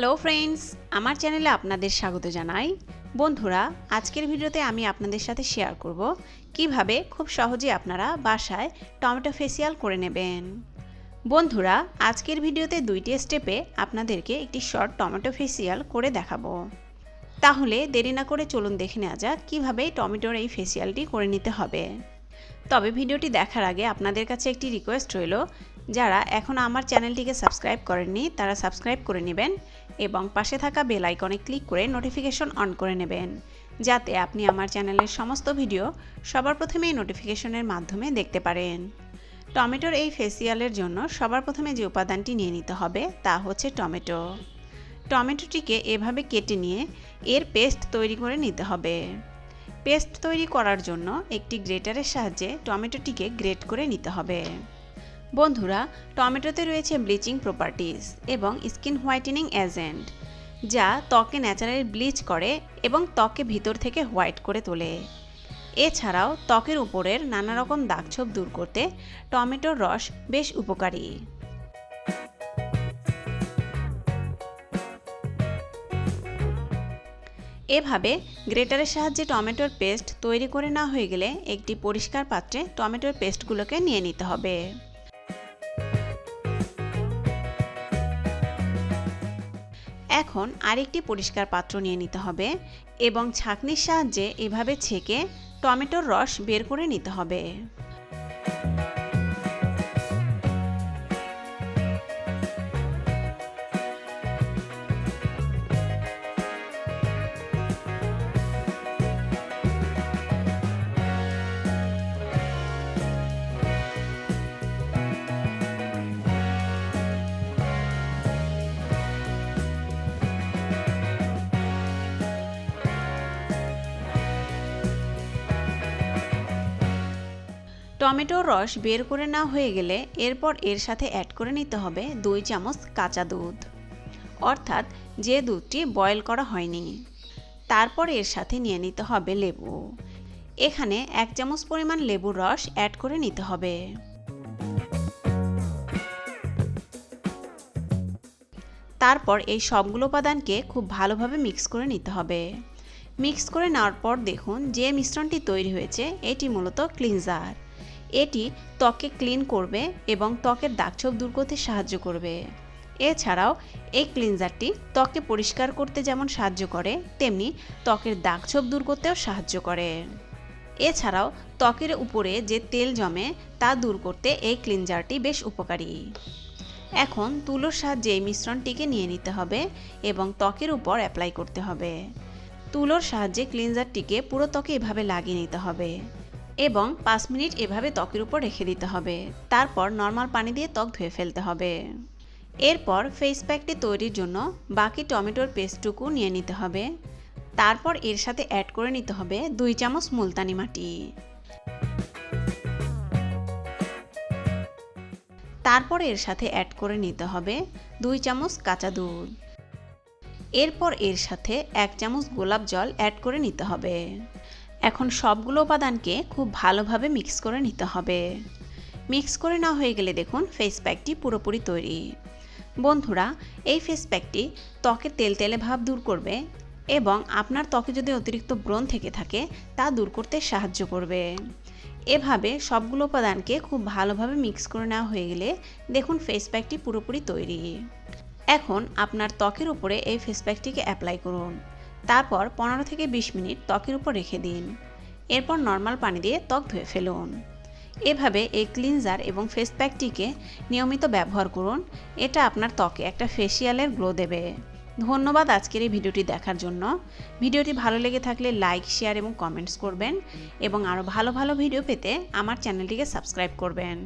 Hello friends আমার চ্যানেলে আপনাদের স্বাগত জানাই। বন্ধুরা, আজকের ভিডিওতে আমি আপনাদের সাথে শেয়ার করব কীভাবে খুব সহজে আপনারা বাসায় টমেটো ফেসিয়াল করে নেবেন। বন্ধুরা, আজকের ভিডিওতে দুইটি স্টেপে আপনাদেরকে একটি শর্ট টমেটো ফেসিয়াল করে দেখাবো। তাহলে দেরি না করে চলুন দেখে নেওয়া যাক কীভাবে টমেটোর এই ফেসিয়ালটি করে নিতে হবে। তবে ভিডিওটি দেখার আগে আপনাদের কাছে একটি রিকোয়েস্ট রইল, যারা এখন আমার চ্যানেলটিকে সাবস্ক্রাইব করেননি, তারা সাবস্ক্রাইব করে নেবেন এবং পাশে থাকা বেল আইকনে ক্লিক করে নোটিফিকেশন অন করে নেবেন, যাতে আপনি আমার চ্যানেলের সমস্ত ভিডিও সবার প্রথমেই নোটিফিকেশনের মাধ্যমে দেখতে পারেন। টমেটোর এই ফেসিয়ালের জন্য সবার প্রথমে যে উপাদানটি নিয়ে নিতে হবে, তা হচ্ছে টমেটো। টমেটোটিকে এভাবে কেটে নিয়ে এর পেস্ট তৈরি করে নিতে হবে। পেস্ট তৈরি করার জন্য একটি গ্রেটারের সাহায্যে টমেটোটিকে গ্রেট করে নিতে হবে। বন্ধুরা, টমেটোতে রয়েছে ব্লিচিং প্রপার্টিস এবং স্কিন হোয়াইটেনিং এজেন্ট, যা ত্বকে ন্যাচারালি ব্লিচ করে এবং ত্বকে ভিতর থেকে হোয়াইট করে তোলে। এছাড়াও, ত্বকের উপরের নানা রকম দাগছোপ দূর করতে টমেটোর রস বেশ উপকারী। এভাবে গ্রেটারের সাহায্যে টমেটোর পেস্ট তৈরি করে না হয়ে গেলে একটি পরিষ্কার পাত্রে টমেটোর পেস্টগুলোকে নিয়ে নিতে হবে। এখন আরেকটি পরিষ্কার পাত্র নিয়ে নিতে হবে এবং ছাঁকনির সাহায্যে এভাবে ছেঁকে টমেটোর রস বের করে নিতে হবে। টমেটোর রস বের করে না হয়ে গেলে এরপর এর সাথে অ্যাড করে নিতে হবে দুই চামচ কাঁচা দুধ। অর্থাৎ যে দুধটি বয়েল করা হয়নি। তারপর এর সাথে নিয়ে নিতে হবে লেবু। এখানে এক চামচ পরিমাণ লেবুর রস অ্যাড করে নিতে হবে। তারপর এই সবগুলো উপাদানকে খুব ভালোভাবে মিক্স করে নিতে হবে। মিক্স করে নেওয়ার পর দেখুন যে মিশ্রণটি তৈরি হয়েছে, এটি মূলত ক্লিনজার এটি ত্বককে ক্লিন করবে এবং ত্বকের দাগছোপ দূর করতে সাহায্য করবে। এছাড়াও, এই ক্লিনজারটি ত্বককে পরিষ্কার করতে যেমন সাহায্য করে, তেমনি ত্বকের দাগছোপ দূর করতেও সাহায্য করে। এছাড়াও, ত্বকের উপরে যে তেল জমে তা দূর করতে এই ক্লিনজারটি বেশ উপকারী। এখন তুলোর সাহায্যে এই মিশ্রণটিকে নিয়ে নিতে হবে এবং ত্বকের উপর অ্যাপ্লাই করতে হবে। তুলোর সাহায্যে ক্লিনজারটিকে পুরো ত্বকে এভাবে লাগিয়ে নিতে হবে। এবং পাঁচ মিনিট এভাবে ত্বকের উপর রেখে দিতে হবে। তারপর নর্মাল পানি দিয়ে ত্বক ধুয়ে ফেলতে হবে। এরপর ফেস প্যাকটি তৈরির জন্য বাকি টমেটোর পেস্টটুকু নিয়ে নিতে হবে। তারপর এর সাথে অ্যাড করে নিতে হবে দুই চামচ মুলতানি মাটি। তারপর এর সাথে অ্যাড করে নিতে হবে দুই চামচ কাঁচা দুধ। এরপর এর সাথে এক চামচ গোলাপ জল অ্যাড করে নিতে হবে। এখন সবগুলো উপাদানকে খুব ভালোভাবে মিক্স করে নিতে হবে। মিক্স করে না হয়ে গেলে দেখুন ফেস প্যাকটি পুরোপুরি তৈরি। বন্ধুরা, এই ফেস প্যাকটি ত্বকের তেল তেলে ভাব দূর করবে এবং আপনার ত্বকে যদি অতিরিক্ত ব্রণ থেকে থাকে, তা দূর করতে সাহায্য করবে। এভাবে সবগুলো উপাদানকে খুব ভালোভাবে মিক্স করে নেওয়া হয়ে গেলে দেখুন ফেস প্যাকটি পুরোপুরি তৈরি। এখন আপনার ত্বকের উপরে এই ফেস প্যাকটিকে অ্যাপ্লাই করুন। তারপর পনেরো থেকে বিশ মিনিট ত্বকের উপর রেখে দিন। এরপর নর্মাল পানি দিয়ে ত্বক ধুয়ে ফেলুন। এভাবে এই ক্লিনজার এবং ফেস প্যাকটিকে নিয়মিত ব্যবহার করুন। এটা আপনার ত্বকে একটা ফেসিয়ালের গ্লো দেবে। ধন্যবাদ আজকের এই ভিডিওটি দেখার জন্য। ভিডিওটি ভালো লেগে থাকলে লাইক, শেয়ার এবং কমেন্টস করবেন এবং আরও ভালো ভালো ভিডিও পেতে আমার চ্যানেলটিকে সাবস্ক্রাইব করবেন।